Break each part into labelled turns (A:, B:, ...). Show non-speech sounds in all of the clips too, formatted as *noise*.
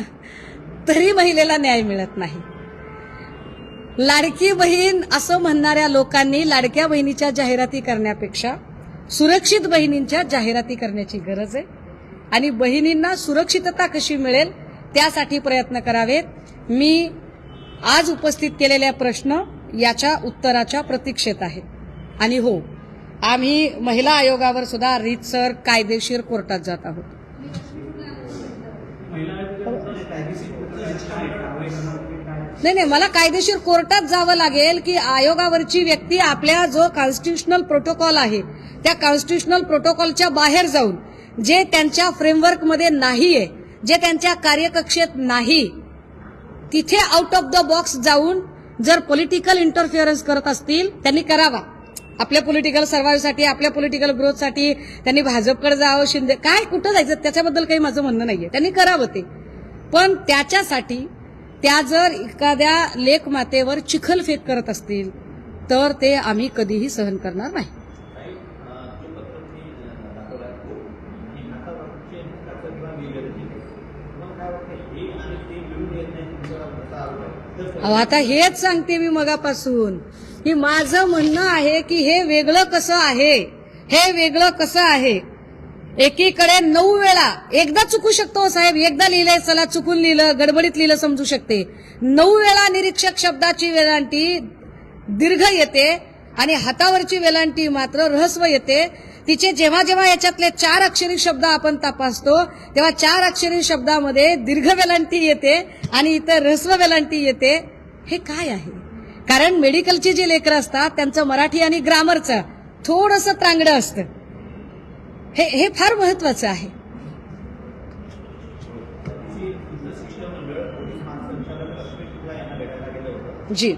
A: *laughs* तरी महिलेला न्याय मिळत नाही. लाडकी बहीण असं म्हणणाऱ्या लोकांनी लाडक्या बहिणीच्या जाहिराती करण्यापेक्षा सुरक्षित बहिणींच्या जाहिराती करण्याची गरज आहे. आणि बहिणींना सुरक्षितता कशी मिळेल त्यासाठी प्रयत्न करावेत. मी आज उपस्थित केलेल्या प्रश्न याच्या उत्तराच्या प्रतीक्षेत आहे आणि हो आम्ही महिला आयोगावर सुद्धा रीतसर कायदेशीर कोर्टात जात आहोत. नाही नाही मला कायदेशीर कोर्टात जावं लागेल की आयोगावरची व्यक्ती आपल्या जो कॉन्स्टिट्युशनल प्रोटोकॉल आहे त्या कॉन्स्टिट्युशनल प्रोटोकॉलच्या बाहेर जाऊन जे त्यांच्या फ्रेमवर्कमध्ये नाहीये जे त्यांच्या कार्यकक्षेत नाही तिथे आउट ऑफ द बॉक्स जाऊन जर पॉलिटिकल इंटरफिअरन्स करत असतील त्यांनी करावा. आपल्या पॉलिटिकल सर्व्हायव्हसाठी आपल्या पॉलिटिकल ग्रोथसाठी त्यांनी भाजपकडे जावं शिंदे काय कुठं जायचं त्याच्याबद्दल काही माझं म्हणणं नाहीये. त्यांनी करावं ते. पण त्याच्यासाठी त्या जर एखाद्या लेखमातेवर चिखलफेक करत असतील तर ते आम्ही कधीही सहन करणार नाही. अहो आता हेच सांगते मी मगापासून की माझं म्हणणं आहे की हे वेगळं कसं आहे? हे वेगळं कसं आहे? एकीकडे नऊ वेळा एकदा चुकू शकतो साहेब. एकदा लिहिलंय चला चुकून लिहिलं गडबडीत लिहिलं समजू शकते. नऊ वेळा निरीक्षक शब्दाची वेलांटी दीर्घ येते आणि हातावरची वेलांटी मात्र रहस्व येते. तिचे जेव्हा जेव्हा याच्यातले चार अक्षरी शब्द आपण तपासतो तेव्हा चार अक्षरी शब्दामध्ये दीर्घ वेलांटी येते आणि इतर रहस्व वेलांटी येते. हे काय आहे? कारण मेडिकलची जी लेकरं असतात त्यांचं मराठी आणि ग्रामरचं थोडंसं त्रांगडं असतं. हे हे फार महत्वाचं आहे. जी.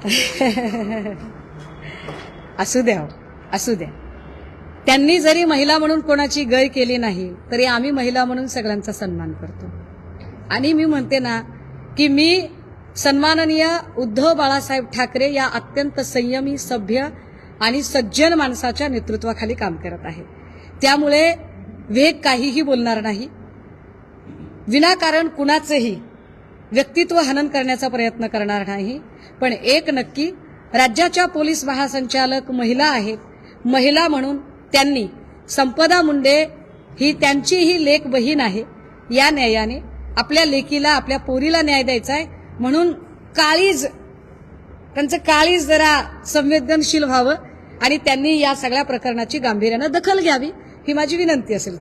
A: *laughs* असू द्या हो, असू द्या. त्यांनी जरी महिला म्हणून कोणाची गय केली नाही तरी आम्ही महिला म्हणून सगळ्यांचा सन्मान करतो. आणि मी म्हणते ना की मी सन्माननीय उद्धव बाळासाहेब ठाकरे या अत्यंत संयमी सभ्य आणि सज्जन माणसाच्या नेतृत्वाखाली काम करत आहे. त्यामुळे वेग काहीही बोलणार नाही. विनाकारण कुणाचंही व्यक्तित्व हनन करण्याचा प्रयत्न करणार नाही. पण एक नक्की राज्याच्या पोलीस महासंचालक महिला आहेत. महिला म्हणून त्यांनी संपदा मुंडे ही त्यांचीही लेख बहीण आहे. या न्यायाने आपल्या लेकीला आपल्या पोरीला न्याय द्यायचा आहे म्हणून काळीज त्यांचं काळीज जरा संवेदनशील व्हावं. आणि त्यांनी या सगळ्या प्रकरणाची गांभीर्यानं दखल घ्यावी ही माझी विनंती असेल.